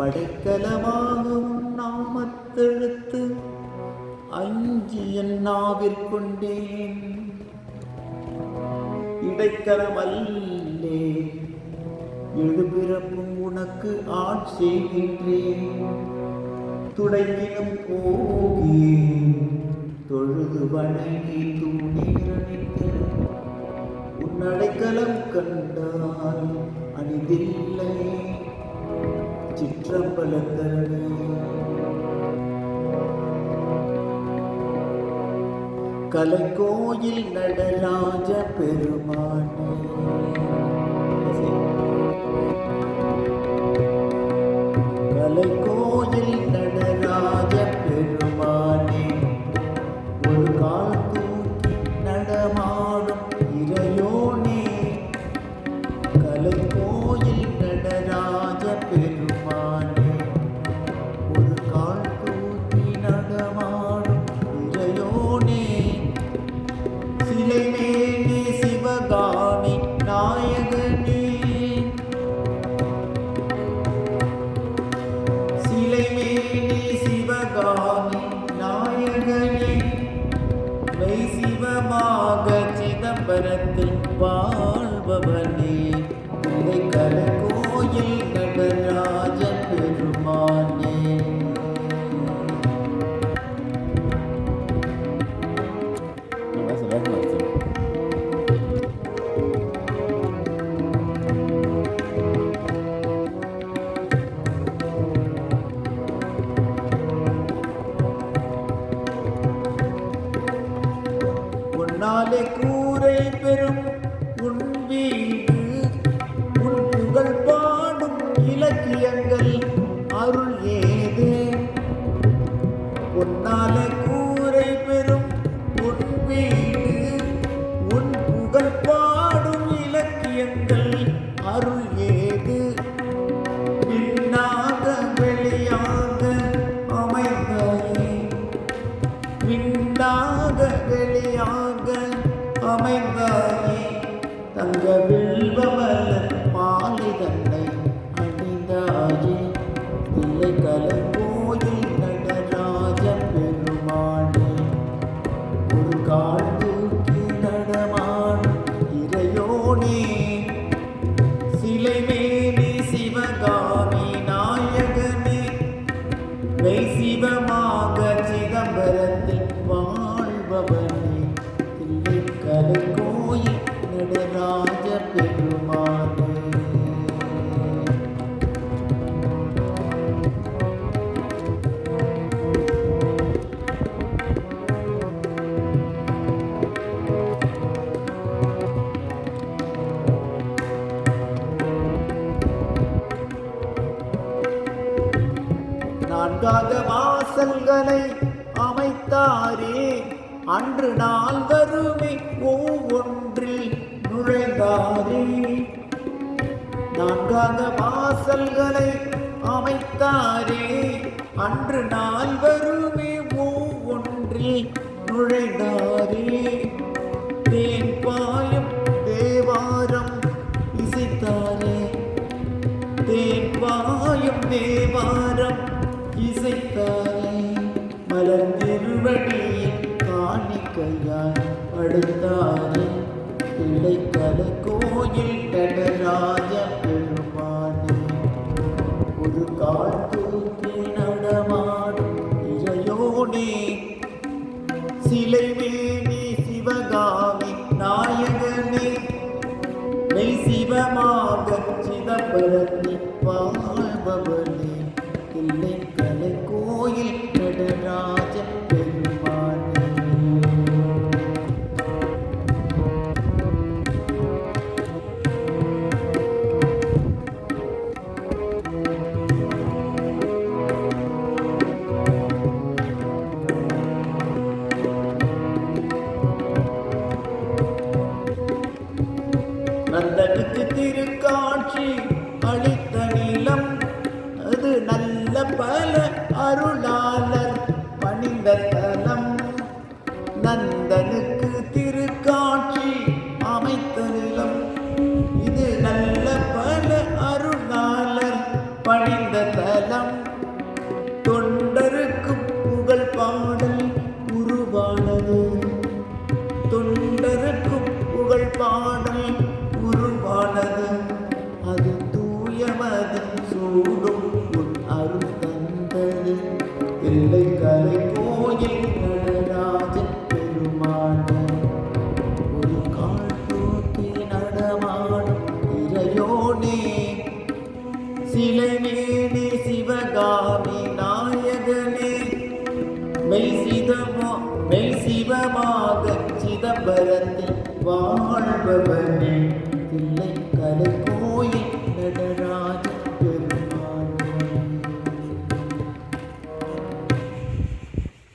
படைக்கலமாகும் நாமத்தெழுத்து. அஞ்சி என் நாவிற்கொண்டேன் இடைக்கலமல்லே எழுபிறப்பும் உனக்கு ஆட் செய்கின்றேன். துடைக்கினும் போகி தொழுது வணங்கி தூணிரணித்து உன்னடைக்கலம் கண்டால் அணிதில்லை. சிற்றம்பலத்தரணி கலைக்கோயில் நடராஜ பெருமானே. கலைக்கோயில் நடராஜ பெருமானே. ஒரு காலத்து சிதம்பரத்தில் வாழ்பவனே இடைக்கல கோயில் நடராஜ இலக்கியங்கள் அருள் ஏது? உன்னாலே கூரை பெறும் உன் வீடு உன் புகழ் பாடும் இலக்கியங்கள் அருள் ஏது? பின்னாக வெளியாக அமைந்தாயே பின்னாக வெளியாக அமைந்தாயே தங்க தில்லை கலங்கோயில் நடராஜ பெருமானே. ஒரு கால் தூக்கி நடமாடும் இறையோனே. சிலை மேலே சிவகாமி நாயகனே. மெய் சிவமாக சிதம்பரத்தில் வாழ்பவனே. தில்லைக்கலை கோயில் நடராஜ பொறுக்காத வாசல்களை அமைத்தாரே. அன்று நாள் வருமே ஒவ்வொன்றில் நுழைந்தாரே. நான்காக வாசல்களை அமைத்தாரே. அன்று நாள் வருமே ஒவ்வொன்றில் நுழைந்தாரே. மெய் சிவமாக சிதம்பரத்தி வாழ்பவனே தில்லை பல அருளாளர் பணிந்த தலம் நந்தனுக்கு திருக்காட்சி அமைத்த நிலம் இது நல்ல பல அருளாளர் பணிந்த தலம் தொண்டருக்கு புகழ் பாடல் உருவானது. தொண்டருக்கு புகழ் பாடல் இல்லை கலை கோயில் நடராஜன் பெருமான ஒரு கால் தூக்கி நடமாடும் இறையோனே சிலை மேனி சிவகாமி நாயகனே மெய் சிதமா மெய் சிவமாக சிதம்பரத்தில் வாழ்பவர்